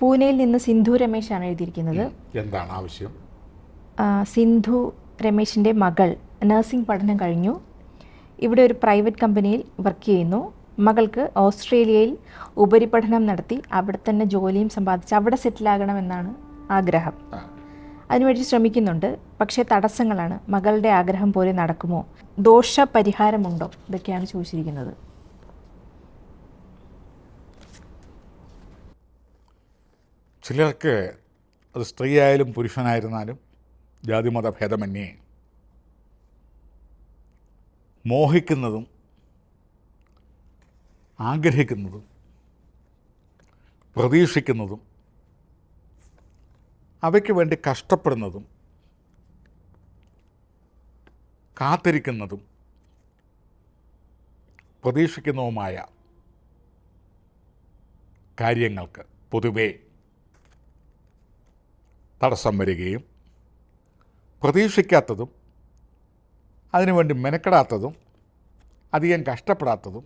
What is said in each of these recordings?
പൂനെയിൽ നിന്ന് സിന്ധു രമേശാണ് എഴുതിയിരിക്കുന്നത്. എന്താണ് ആവശ്യം? സിന്ധു രമേശിന്റെ മകൾ നഴ്സിംഗ് പഠനം കഴിഞ്ഞു. ഇവിടെ ഒരു പ്രൈവറ്റ് കമ്പനിയിൽ വർക്ക് ചെയ്യുന്നു. മകൾക്ക് ഓസ്ട്രേലിയയിൽ ഉപരിപഠനം നടത്തി അവിടെ തന്നെ ജോലിയും സമ്പാദിച്ച് അവിടെ സെറ്റിലാകണമെന്നാണ് ആഗ്രഹം. അതിനുവേണ്ടി ശ്രമിക്കുന്നുണ്ട്. പക്ഷേ തടസ്സങ്ങളാണ്. മകളുടെ ആഗ്രഹം പോലെ നടക്കുമോ? ദോഷപരിഹാരമുണ്ടോ? ഇതൊക്കെയാണ് ചോദിച്ചിരിക്കുന്നത്. ചിലർക്ക് അത് സ്ത്രീയായാലും പുരുഷനായിരുന്നാലും ജാതിമത ഭേദമന്യേ മോഹിക്കുന്നതും ആഗ്രഹിക്കുന്നതും പ്രതീക്ഷിക്കുന്നതും അവയ്ക്ക് വേണ്ടി കഷ്ടപ്പെടുന്നതും കാത്തിരിക്കുന്നതും പ്രതീക്ഷിക്കുന്നതുമായ കാര്യങ്ങൾക്ക് പൊതുവേ തടസ്സം വരികയും പ്രതീക്ഷിക്കാത്തതും അതിനുവേണ്ടി മെനക്കെടാത്തതും അധികം കഷ്ടപ്പെടാത്തതും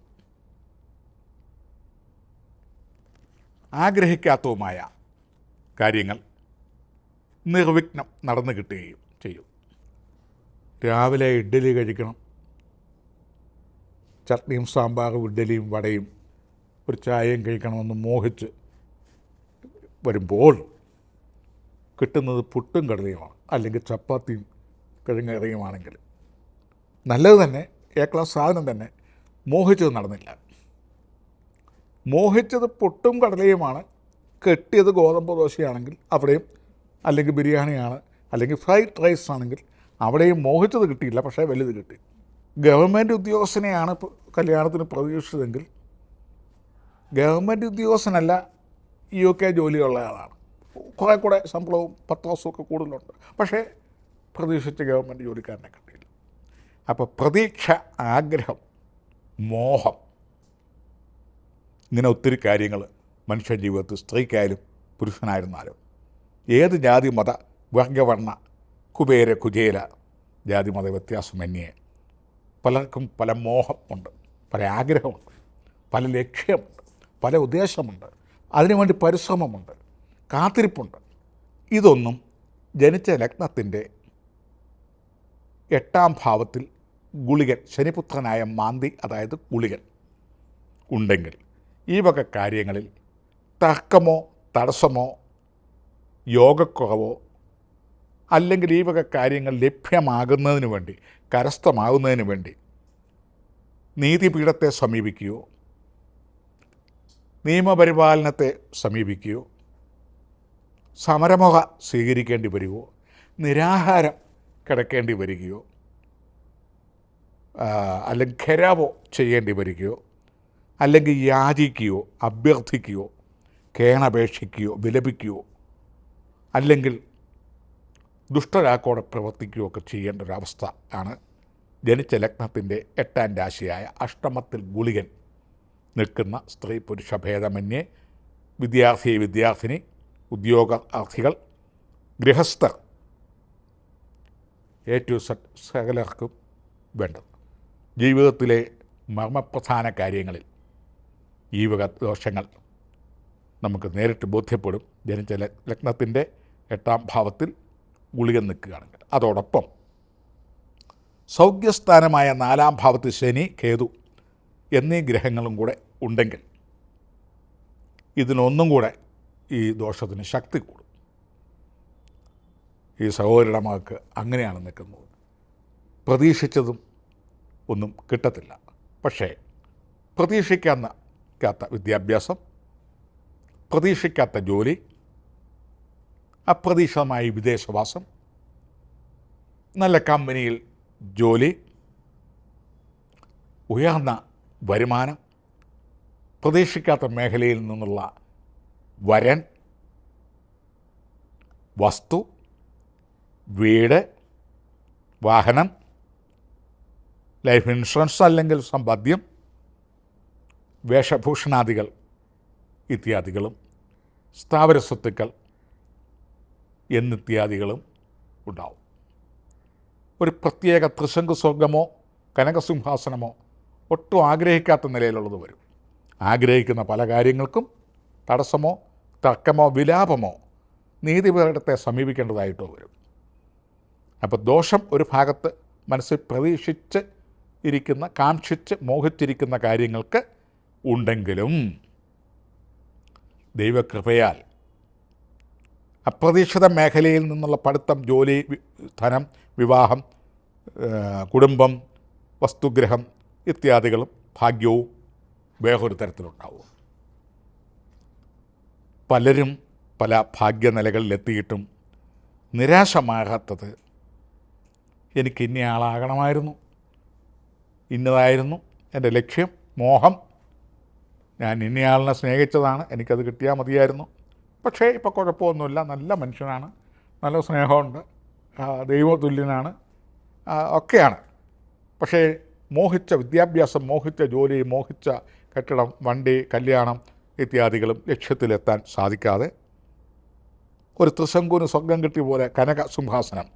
ആഗ്രഹിക്കാത്തതുമായ കാര്യങ്ങൾ നിർവിഘ്നം നടന്നു കിട്ടുകയും ചെയ്യും. രാവിലെ ഇഡ്ഡലി കഴിക്കണം. ചട്നിയും സാമ്പാറും ഇഡ്ഡലിയും വടയും ഒരു ചായയും കഴിക്കണമെന്ന് മോഹിച്ച് വരുമ്പോൾ കിട്ടുന്നത് പുട്ടും കടലയുമാണ്. അല്ലെങ്കിൽ ചപ്പാത്തിയും കിഴങ്ങറിയുമാണെങ്കിൽ നല്ലത് തന്നെ എ ക്ലാസ് സാധനം തന്നെ മോഹിച്ചത് നടന്നില്ല. മോഹിച്ചത് പുട്ടും കടലയുമാണ്. കെട്ടിയത് ഗോതമ്പ് ദോശയാണെങ്കിൽ അവിടെയും അല്ലെങ്കിൽ ബിരിയാണിയാണ് അല്ലെങ്കിൽ ഫ്രൈഡ് റൈസ് ആണെങ്കിൽ അവിടെയും മോഹിച്ചത് കിട്ടിയില്ല പക്ഷേ വലുത് കിട്ടി. ഗവൺമെന്റ് ഉദ്യോഗസ്ഥനെയാണ് കല്യാണത്തിന് പ്രതീക്ഷിച്ചതെങ്കിൽ ഗവൺമെന്റ് ഉദ്യോഗസ്ഥനല്ല യു കെ ജോലിയുള്ള ആളാണ്. കുറേ കൂടെ ശമ്പളവും പത്ത് ദിവസമൊക്കെ കൂടുതലുണ്ട്. പക്ഷേ പ്രതീക്ഷിച്ച ഗവൺമെന്റ് ജോലിക്കാരനെ കിട്ടിയില്ല. അപ്പോൾ പ്രതീക്ഷ ആഗ്രഹം മോഹം ഇങ്ങനെ ഒത്തിരി കാര്യങ്ങൾ മനുഷ്യ ജീവിതത്തിൽ സ്ത്രീക്കായാലും പുരുഷനായിരുന്നാലും. ഏത് ജാതി മത വർഗവർണ കുബേര കുചേല ജാതി മത വ്യത്യാസം വ്യത്യാസമന്യേ പലർക്കും പല മോഹം ഉണ്ട് പല ആഗ്രഹമുണ്ട് പല ലക്ഷ്യമുണ്ട് പല ഉദ്ദേശമുണ്ട്. അതിനുവേണ്ടി പരിശ്രമമുണ്ട്. കാത്തിരിപ്പുണ്ട്. ഇതൊന്നും ജനിച്ച ലഗ്നത്തിന്റെ എട്ടാം ഭാവത്തിൽ ഗുളികൻ ശനിപുത്രനായ മാന്തി അതായത് ഗുളികൻ ഉണ്ടെങ്കിൽ ഈ വക കാര്യങ്ങളിൽ തർക്കമോ തടസ്സമോ യോഗക്കുറവോ അല്ലെങ്കിൽ ഈ വക കാര്യങ്ങൾ ലഭ്യമാകുന്നതിന് വേണ്ടി കരസ്ഥമാകുന്നതിന് വേണ്ടി നീതിപീഠത്തെ സമീപിക്കുകയോ നിയമപരിപാലനത്തെ സമീപിക്കുകയോ സമരമുഖ സ്വീകരിക്കേണ്ടി വരികയോ നിരാഹാരം കിടക്കേണ്ടി വരികയോ? അല്ലെങ്കിൽ ഖരാവോ ചെയ്യേണ്ടി വരികയോ? അല്ലെങ്കിൽ യാചിക്കുകയോ അഭ്യർത്ഥിക്കുകയോ കേണപേക്ഷിക്കുകയോ വിലപിക്കുകയോ? അല്ലെങ്കിൽ ദുഷ്ടരാക്കോടെ പ്രവർത്തിക്കുകയോ ഒക്കെ ചെയ്യേണ്ട ഒരവസ്ഥ ആണ് ജനിച്ച ലഗ്നത്തിന്റെ എട്ടാം രാശിയായ അഷ്ടമത്തിൽ ഗുളികൻ നിൽക്കുന്ന സ്ത്രീ പുരുഷ ഭേദമന്യേ വിദ്യാർത്ഥി വിദ്യാർത്ഥിനി ഉദ്യോഗാർത്ഥികൾ ഗൃഹസ്ഥർ. എ ടു സെറ്റ് സകലർക്കും വേണ്ടത്. ജീവിതത്തിലെ മർമ്മപ്രധാന കാര്യങ്ങളിൽ ഈ വക ദോഷങ്ങൾ നമുക്ക് നേരിട്ട് ബോധ്യപ്പെടും. ജനിച്ച ലഗ്- ലഗ്നത്തിന്റെ എട്ടാം ഭാവത്തിൽ ഗുളിക നിൽക്കുകയാണെങ്കിൽ. അതോടൊപ്പം സൗഖ്യസ്ഥാനമായ നാലാം ഭാവത്തിൽ ശനി കേതു എന്നീ ഗ്രഹങ്ങളും കൂടെ ഉണ്ടെങ്കിൽ ഇതിനൊന്നും കൂടെ ഈ ദോഷത്തിന് ശക്തി കൂടും. ഈ സഹോദരിയുടെ മകൾക്ക് അങ്ങനെയാണ് നിൽക്കുന്നത്. പ്രതീക്ഷിച്ചതും ഒന്നും കിട്ടത്തില്ല. പക്ഷേ പ്രതീക്ഷിക്കാത്ത വിദ്യാഭ്യാസം പ്രതീക്ഷിക്കാത്ത ജോലി അപ്രതീക്ഷിതമായ വിദേശവാസം നല്ല കമ്പനിയിൽ ജോലി ഉയർന്ന വരുമാനം പ്രതീക്ഷിക്കാത്ത മേഖലയിൽ നിന്നുള്ള വരൻ വസ്തു വീട് വാഹനം ലൈഫ് ഇൻഷുറൻസ് അല്ലെങ്കിൽ സമ്പദ്യം വേഷഭൂഷണാദികൾ ഇത്യാദികളും സ്ഥാവര സ്വത്തുക്കൾ എന്നിത്യാദികളും ഉണ്ടാവും. ഒരു പ്രത്യേക ത്രിശങ്കു സ്വർഗമോ കനകസിംഹാസനമോ ഒട്ടും ആഗ്രഹിക്കാത്ത നിലയിലുള്ളത് വരും. ആഗ്രഹിക്കുന്ന പല കാര്യങ്ങൾക്കും തടസ്സമോ തർക്കമോ വിലാപമോ നീതിപീഠത്തെ സമീപിക്കേണ്ടതായിട്ടോ വരും. അപ്പോൾ ദോഷം ഒരു ഭാഗത്ത് മനസ്സിൽ പ്രതീക്ഷിച്ച് ഇരിക്കുന്ന കാക്ഷിച്ച് മോഹിച്ചിരിക്കുന്ന കാര്യങ്ങൾക്ക് ഉണ്ടെങ്കിലും ദൈവകൃപയാൽ അപ്രതീക്ഷിത മേഖലയിൽ നിന്നുള്ള പഠിത്തം ജോലി ധനം വിവാഹം കുടുംബം വസ്തുഗ്രഹം ഇത്യാദികളും ഭാഗ്യവും വേറൊരു തരത്തിലുണ്ടാവും. പലരും പല ഭാഗ്യനിലകളിലെത്തിയിട്ടും നിരാശമാകാത്തത് എനിക്ക് ഇന്ന ആളാകണമായിരുന്നു. ഇന്നതായിരുന്നു എന്റെ ലക്ഷ്യം മോഹം. ഞാൻ ഇന്നയാളിനെ സ്നേഹിച്ചതാണ് എനിക്കത് കിട്ടിയാൽ മതിയായിരുന്നു. പക്ഷേ ഇപ്പോൾ കുഴപ്പമൊന്നുമില്ല. നല്ല മനുഷ്യനാണ് നല്ല സ്നേഹമുണ്ട് ദൈവതുല്യനാണ് ഒക്കെയാണ്. പക്ഷേ മോഹിച്ച വിദ്യാഭ്യാസം മോഹിച്ച ജോലി മോഹിച്ച കെട്ടിടം വണ്ടി കല്യാണം ഇത്യാദികളും ലക്ഷ്യത്തിലെത്താൻ സാധിക്കാതെ ഒരു ത്രിശങ്കുവിന് സ്വർഗം കിട്ടിയ പോലെ കനക സിംഹാസനം.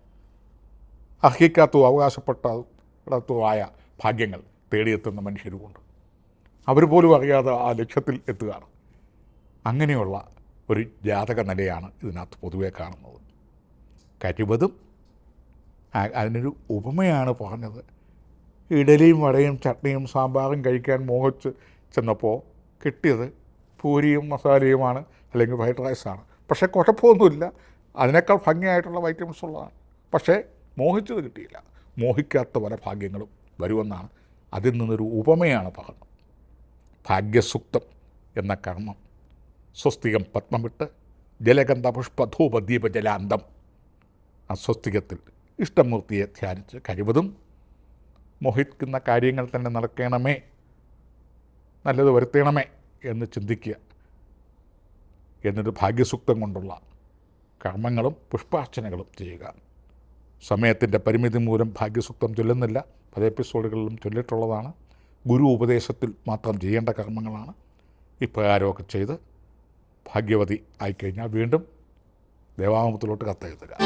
അർഹിക്കാത്തതും അവകാശപ്പെട്ടതുമായ ഭാഗ്യങ്ങൾ തേടിയെത്തുന്ന മനുഷ്യരുമുണ്ട് അവർ പോലും അറിയാതെ ആ ലക്ഷ്യത്തിൽ എത്തുകയാണ്. അങ്ങനെയുള്ള ഒരു ജാതക നിലയാണ് ഇതിനകത്ത് പൊതുവെ കാണുന്നത്. കരുവതും അതിനൊരു ഉപമയാണ് പറഞ്ഞത്. ഇഡലിയും വടയും ചട്നിയും സാമ്പാറും കഴിക്കാൻ മോഹിച്ച് ചെന്നപ്പോൾ കിട്ടിയത് പൂരിയും മസാലയുമാണ് അല്ലെങ്കിൽ ഫ്രൈഡ് റൈസാണ്. പക്ഷേ കുഴപ്പമൊന്നുമില്ല. അതിനേക്കാൾ ഭംഗിയായിട്ടുള്ള വൈറ്റമിൻസ് ഉള്ളതാണ്. പക്ഷേ മോഹിച്ചത് കിട്ടിയില്ല. മോഹിക്കാത്ത പല ഭാഗ്യങ്ങളും വരുമെന്നാണ്. അതിൽ നിന്നൊരു ഉപമയാണ് പറഞ്ഞത് ഭാഗ്യസുക്തം എന്ന കർമ്മം. സ്വസ്തികം പത്മമിട്ട് ജലഗന്ധ പുഷ്പധൂപ ദീപജലാന്തം ആ സ്വസ്തികത്തിൽ ഇഷ്ടമൂർത്തിയെ ധ്യാനിച്ച് കഴിവതും മോഹിക്കുന്ന കാര്യങ്ങൾ തന്നെ നടക്കണമേ. നല്ലത് വരുത്തണമേ എന്ന് ചിന്തിക്കുക. എന്നിട്ട് ഭാഗ്യസൂക്തം കൊണ്ടുള്ള കർമ്മങ്ങളും പുഷ്പാർച്ചനകളും ചെയ്യുക. സമയത്തിന്റെ പരിമിതി മൂലം ഭാഗ്യസൂക്തം ചൊല്ലുന്നില്ല. പല എപ്പിസോഡുകളിലും ചൊല്ലിയിട്ടുള്ളതാണ് ഗുരു ഉപദേശത്തിൽ മാത്രം ചെയ്യേണ്ട കർമ്മങ്ങളാണ്. ഇപ്രകാരമൊക്കെ ചെയ്ത് ഭാഗ്യവതി ആയിക്കഴിഞ്ഞാൽ വീണ്ടും ദേവാമുഖത്തിലോട്ട് കത്തെഴുതുക.